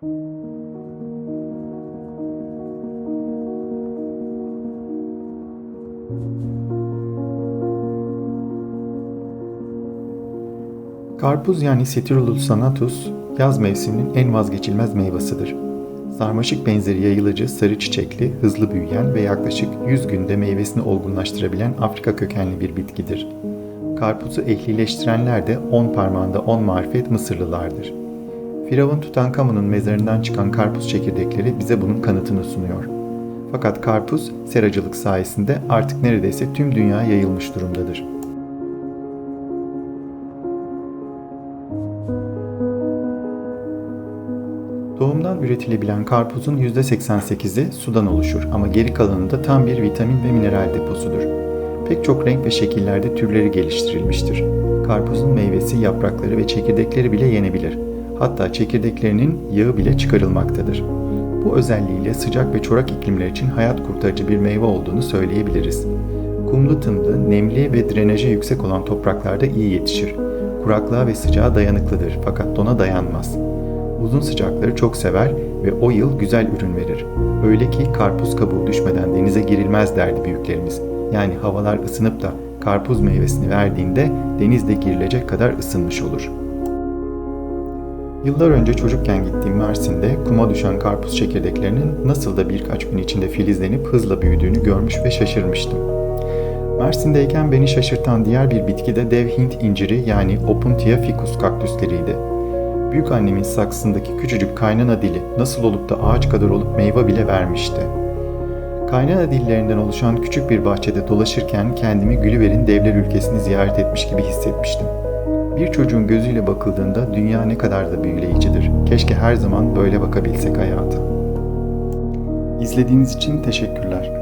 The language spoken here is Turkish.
Karpuz yani Cetirulus sanatus yaz mevsiminin en vazgeçilmez meyvasıdır. Sarmaşık benzeri yayılıcı, sarı çiçekli, hızlı büyüyen ve yaklaşık 100 günde meyvesini olgunlaştırabilen Afrika kökenli bir bitkidir. Karpuzu ehlileştirenler de 10 parmağında 10 marifet Mısırlılardır. Firavun Tutankamon'un mezarından çıkan karpuz çekirdekleri bize bunun kanıtını sunuyor. Fakat karpuz seracılık sayesinde artık neredeyse tüm dünya yayılmış durumdadır. Doğumdan üretilebilen karpuzun %88'i sudan oluşur ama geri kalanı da tam bir vitamin ve mineral deposudur. Pek çok renk ve şekillerde türleri geliştirilmiştir. Karpuzun meyvesi, yaprakları ve çekirdekleri bile yenebilir. Hatta çekirdeklerinin yağı bile çıkarılmaktadır. Bu özelliğiyle sıcak ve çorak iklimler için hayat kurtarıcı bir meyve olduğunu söyleyebiliriz. Kumlu tımlı, nemli ve drenajı yüksek olan topraklarda iyi yetişir. Kuraklığa ve sıcağa dayanıklıdır fakat dona dayanmaz. Uzun sıcakları çok sever ve o yıl güzel ürün verir. Öyle ki karpuz kabuğu düşmeden denize girilmez derdi büyüklerimiz. Yani havalar ısınıp da karpuz meyvesini verdiğinde denizde girilecek kadar ısınmış olur. Yıllar önce çocukken gittiğim Mersin'de kuma düşen karpuz çekirdeklerinin nasıl da birkaç gün içinde filizlenip hızla büyüdüğünü görmüş ve şaşırmıştım. Mersin'deyken beni şaşırtan diğer bir bitki de dev Hint inciri yani Opuntia ficus kaktüsleriydi. Büyük annemin saksısındaki küçücük kaynana dili nasıl olup da ağaç kadar olup meyve bile vermişti. Kaynana dillerinden oluşan küçük bir bahçede dolaşırken kendimi Gülliver'in devler ülkesini ziyaret etmiş gibi hissetmiştim. Bir çocuğun gözüyle bakıldığında dünya ne kadar da büyüleyicidir. Keşke her zaman böyle bakabilsek hayata. İzlediğiniz için teşekkürler.